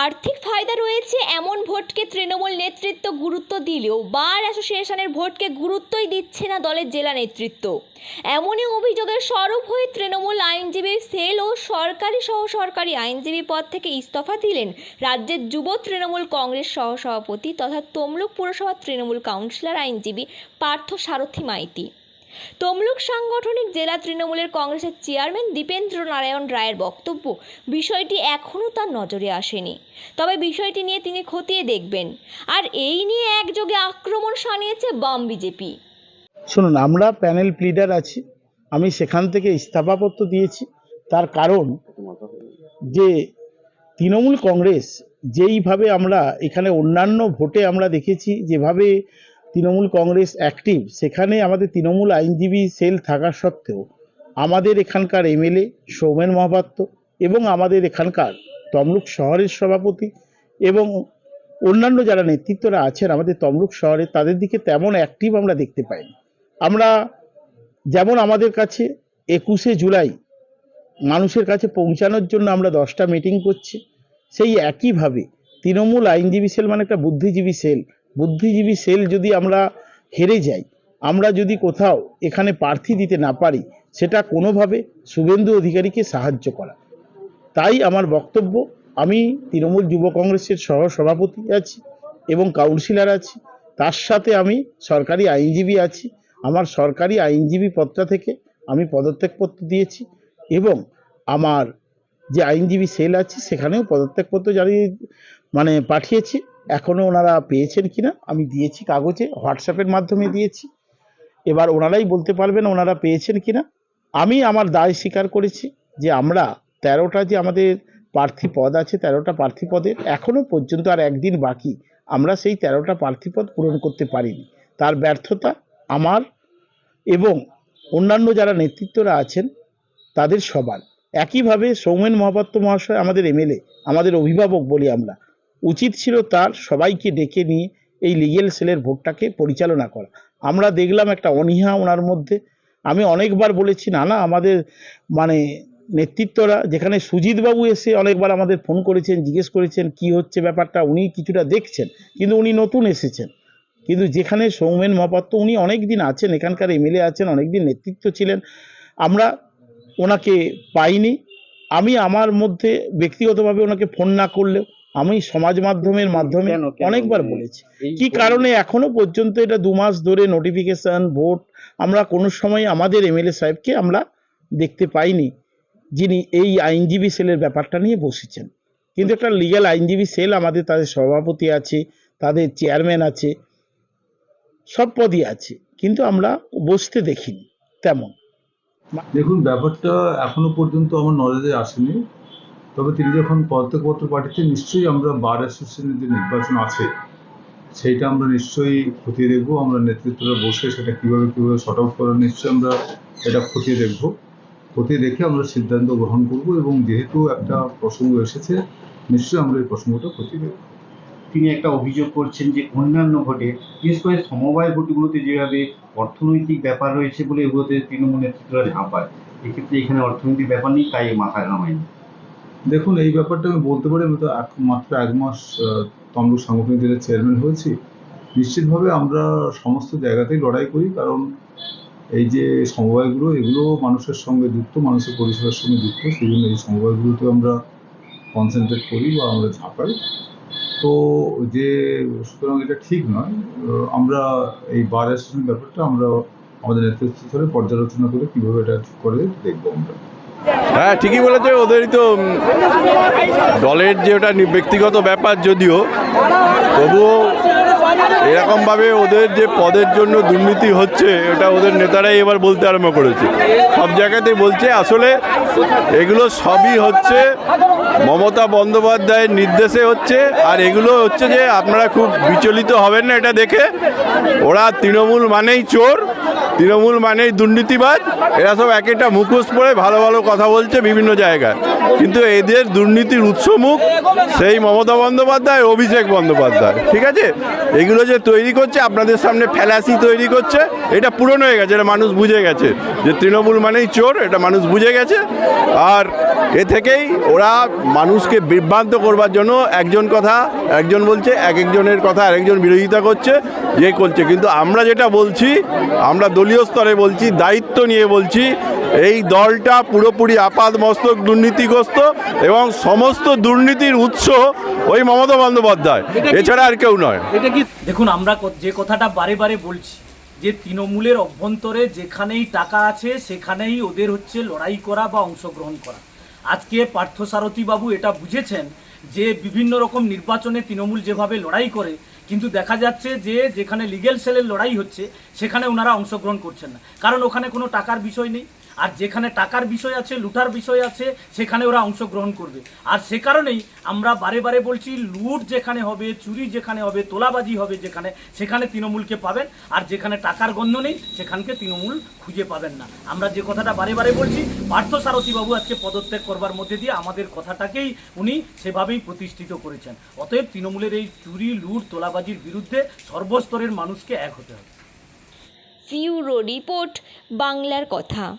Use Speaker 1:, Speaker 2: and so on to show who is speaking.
Speaker 1: আর্থিক ফায়দা রয়েছে এমন ভোটকে তৃণমূল নেতৃত্ব গুরুত্ব দিলেও বার অ্যাসোসিয়েশনের ভোটকে গুরুত্বই দিচ্ছে না দলের জেলা নেতৃত্ব। এমনই অভিযোগের স্বরূপ হয়ে তৃণমূল আইনজীবী সেল ও সরকারি সহ সরকারি আইনজীবী পদ থেকে ইস্তফা দিলেন রাজ্যের যুব তৃণমূল কংগ্রেস সহসভাপতি তথা তমলুক পুরসভার তৃণমূল কাউন্সিলর আইনজীবী পার্থ সারথী মাইতি। তমলুক সাংগঠনিক জেলা তৃণমূলের কংগ্রেসের চেয়ারম্যান দীপেন্দ্র নারায়ণ রায়ের বক্তব্য, বিষয়টি এখনও তার নজরে আসেনি। তবে বিষয়টি নিয়ে তিনি খতিয়ে দেখবেন। আর এই নিয়ে একযোগে আক্রমণ শানিয়েছে বাম বিজেপি।
Speaker 2: শুনুন, আমরা প্যানেল প্লিডার আছি। আমি সেখান থেকে ইস্তফাপত্র দিয়েছি। তার কারণ যে তৃণমূল কংগ্রেস যেইভাবে আমরা এখানে অন্যান্য ভোটে আমরা দেখেছি, যেভাবে তৃণমূল কংগ্রেস অ্যাক্টিভ সেখানে আমাদের তৃণমূল আইনজীবী সেল থাকা সত্ত্বেও আমাদের এখানকার এমএলএ সৌমেন মহাপাত্র এবং আমাদের এখানকার তমলুক শহরের সভাপতি এবং অন্যান্য যারা নেতৃত্বরা আছেন আমাদের তমলুক শহরে, তাদের দিকে তেমন অ্যাক্টিভ আমরা দেখতে পাইনি। আমরা যেমন আমাদের কাছে একুশে জুলাই মানুষের কাছে পৌঁছানোর জন্য আমরা দশটা মিটিং করছি, সেই একইভাবে তৃণমূল আইনজীবী সেল মানে একটা বুদ্ধিজীবী সেল বুদ্ধিজীবী সেল যদি আমরা হেরে যাই, আমরা যদি কোথাও এখানে প্রার্থী দিতে না পারি, সেটা কোনোভাবে শুভেন্দু অধিকারীকে সাহায্য করা। তাই আমার বক্তব্য, আমি তৃণমূল যুব কংগ্রেসের সহ সভাপতি আছি এবং কাউন্সিলর আছি। তার সাথে আমি সরকারি আইনজীবী আছি। আমার সরকারি আইনজীবী পদটা থেকে আমি পদত্যাগপত্র দিয়েছি এবং আমার যে আইনজীবী সেল আছে, সেখানেও পদত্যাগপত্র জানিয়ে মানে পাঠিয়েছি। এখনও ওনারা পেয়েছেন কিনা, আমি দিয়েছি কাগজে হোয়াটসঅ্যাপের মাধ্যমে দিয়েছি। এবার ওনারাই বলতে পারবেন ওনারা পেয়েছেন কিনা। আমি আমার দায় স্বীকার করেছি যে আমরা তেরোটা যে আমাদের প্রার্থী পদ আছে, তেরোটা প্রার্থী পদের এখনও পর্যন্ত আর একদিন বাকি আমরা সেই তেরোটা প্রার্থী পদ পূরণ করতে পারিনি। তার ব্যর্থতা আমার এবং অন্যান্য যারা নেতৃত্বরা আছেন, তাদের সবার। একইভাবে সৌমেন মহাপাত্র মহাশয় আমাদের এমএলএ, আমাদের অভিভাবক বলি আমরা। উচিত ছিল তার সবাইকে ডেকে নিয়ে এই লিগেল সেলের ভোটটাকে পরিচালনা করা। আমরা দেখলাম একটা অনীহা ওনার মধ্যে। আমি অনেকবার বলেছি, না না, আমাদের মানে নেতৃত্বরা যেখানে সুজিতবাবু এসে অনেকবার আমাদের ফোন করেছেন, জিজ্ঞেস করেছেন, কি হচ্ছে ব্যাপারটা, উনি কিছুটা দেখছেন, কিন্তু উনি নতুন এসেছেন। কিন্তু যেখানে সৌমেন মহাপাত্র, উনি অনেক দিন আছেন, এখানকার এমএলএ আছেন অনেক দিন নেতৃত্ব ছিলেন। আমরা ওনাকে পাইনি। আমি আমার মধ্যে ব্যক্তিগতভাবে ওনাকে ফোন না করলেও আমি সমাজ মাধ্যমের মাধ্যমে? অনেকবার বলেছি। কি কারণে এখনও পর্যন্ত এটা দু মাস ধরে নোটিফিকেশন ভোট আমরা কোনো সময় আমাদের এমএলএ সাহেবকে আমরা দেখতে পাইনি যিনি এই আইনজীবী সেলের ব্যাপারটা নিয়ে বসেছেন। কিন্তু একটা লিগ্যাল আইনজীবী সেল আমাদের তাদের সভাপতি আছে তাদের চেয়ারম্যান আছে সব পদই আছে কিন্তু আমরা বসতে দেখিনি তেমন।
Speaker 3: দেখুন ব্যাপারটা এখনও পর্যন্ত আমার নজরে আসেনি। তবে তিনি যখন পদত্যাগপত্র পাঠিয়েছেন, নিশ্চয়ই আমরা বার অ্যাসোসিয়েশনের যে নির্বাচন আছে, সেইটা আমরা নিশ্চয়ই খতিয়ে দেখব, আমরা নেতৃত্বরা বসে সেটা কীভাবে কীভাবে শর্ট আউট করার নিশ্চয়ই আমরা এটা খতিয়ে দেখব। খতিয়ে দেখে আমরা সিদ্ধান্ত গ্রহণ করব এবং যেহেতু একটা প্রসঙ্গ এসেছে, নিশ্চয়ই আমরা এই প্রসঙ্গটা খতিয়ে দেখব।
Speaker 4: তিনি একটা অভিযোগ করছেন যে অন্যান্য ভোটে, বিশেষ করে সমবায় ভোটগুলোতে যেভাবে অর্থনৈতিক ব্যাপার রয়েছে বলে এগুলোতে তৃণমূল নেতৃত্বরা ঝাঁপায়, এক্ষেত্রে এখানে অর্থনৈতিক ব্যাপার নেই, তাই মাথায় ঘামায়নি
Speaker 3: দেখুন, এই ব্যাপারটা আমি বলতে পারি, আমি তো মাত্র এক মাস তমলুক সাংগঠনিক দলের চেয়ারম্যান হয়েছি। নিশ্চিতভাবে আমরা সমস্ত জায়গাতেই লড়াই করি, কারণ এই যে সমবায়গুলো, এগুলো মানুষের সঙ্গে যুক্ত, মানুষের পরিষেবার সঙ্গে যুক্ত, সেই জন্য এই সমবায়গুলোতে আমরা কনসেন্ট্রেট করি বা আমরা ঝাঁপাই। তো যে, সুতরাং এটা ঠিক নয়। আমরা এই বার অ্যাসোসিয়েশন ব্যাপারটা আমরা আমাদের নেতৃত্ব স্তরে পর্যালোচনা করে কীভাবে এটা করে দেখব আমরা।
Speaker 5: হ্যাঁ ঠিকই বলেছে, ওদেরই তো দলের যে ওটা ব্যক্তিগত ব্যাপার যদিও, তবুও এরকমভাবে ওদের যে পদের জন্য দুর্নীতি হচ্ছে ওটা ওদের নেতারাই এবার বলতে আরম্ভ করেছে। সব জায়গাতেই বলছে, আসলে এগুলো সবই হচ্ছে মমতা বন্দ্যোপাধ্যায়ের নির্দেশে হচ্ছে, আর এগুলো হচ্ছে যে আপনারা খুব বিচলিত হবেন না এটা দেখে। ওরা তৃণমূল মানেই চোর, তৃণমূল মানেই দুর্নীতিবাদ এরা সব এক একটা মুখোশ পড়ে ভালো ভালো কথা বলছে বিভিন্ন জায়গায়। কিন্তু এদের দুর্নীতির উৎসমুখ সেই মমতা বন্দ্যোপাধ্যায়, অভিষেক বন্দ্যোপাধ্যায়। ঠিক আছে? এগুলো যে তৈরি করছে, আপনাদের সামনে ফ্যালাসি তৈরি করছে, এটা পূরণ হয়ে গেছে, এটা মানুষ বুঝে গেছে। যে তৃণমূল মানেই চোর, এটা মানুষ বুঝে গেছে। আর এ থেকেই ওরা মানুষকে বিভ্রান্ত করবার জন্য একজন কথা একজন বলছে এক একজনের কথা আরেকজন বিরোধিতা করছে যে করছে। কিন্তু আমরা যেটা বলছি আমরা দলীয় স্তরে বলছি দায়িত্ব নিয়ে বলছি এই দলটা পুরোপুরি আপাদ মস্তক দুর্নীতিগ্রস্ত এবং সমস্ত দুর্নীতির উৎস ওই মমতা বন্দ্যোপাধ্যায়। এছাড়া আর কেউ নয়।
Speaker 6: এটা কি দেখুন আমরা যে কথাটা বারে বারে বলছি যে তৃণমূলের অভ্যন্তরে যেখানেই টাকা আছে সেখানেই ওদের হচ্ছে লড়াই করা বা অংশগ্রহণ করা। আজকে পার্থসারথী বাবু এটা বুঝেছেন যে বিভিন্ন রকম নির্বাচনে তৃণমূল যেভাবে লড়াই করে, কিন্তু দেখা যাচ্ছে যে যেখানে লিগেল সেলের লড়াই হচ্ছে, সেখানে ওনারা অংশগ্রহণ করছেন না। কারণ ওখানে কোনো টাকার বিষয় নেই। আর যেখানে টাকার বিষয় আছে, লুটার বিষয় আছে, সেখানে ওরা অংশগ্রহণ করবে। আর সে কারণেই আমরা বারে বারে বলছি, লুট যেখানে হবে, চুরি যেখানে হবে, তোলাবাজি হবে যেখানে, সেখানে তৃণমূলকে পাবেন। আর যেখানে টাকার গন্ধ নেই, সেখানকে তৃণমূল খুঁজে পাবেন না। আমরা যে কথাটা বারে বারে বলছি, পার্থ সারথী বাবু আজকে পদত্যাগ করবার মধ্যে দিয়ে আমাদের কথাটাকেই উনি সেভাবেই প্রতিষ্ঠিত করেছেন। অতএব তৃণমূলের এই চুরি, লুট, তোলাবাজির বিরুদ্ধে সর্বস্তরের মানুষকে এক হতে হবে।
Speaker 1: ফিউরো রিপোর্ট, বাংলার কথা।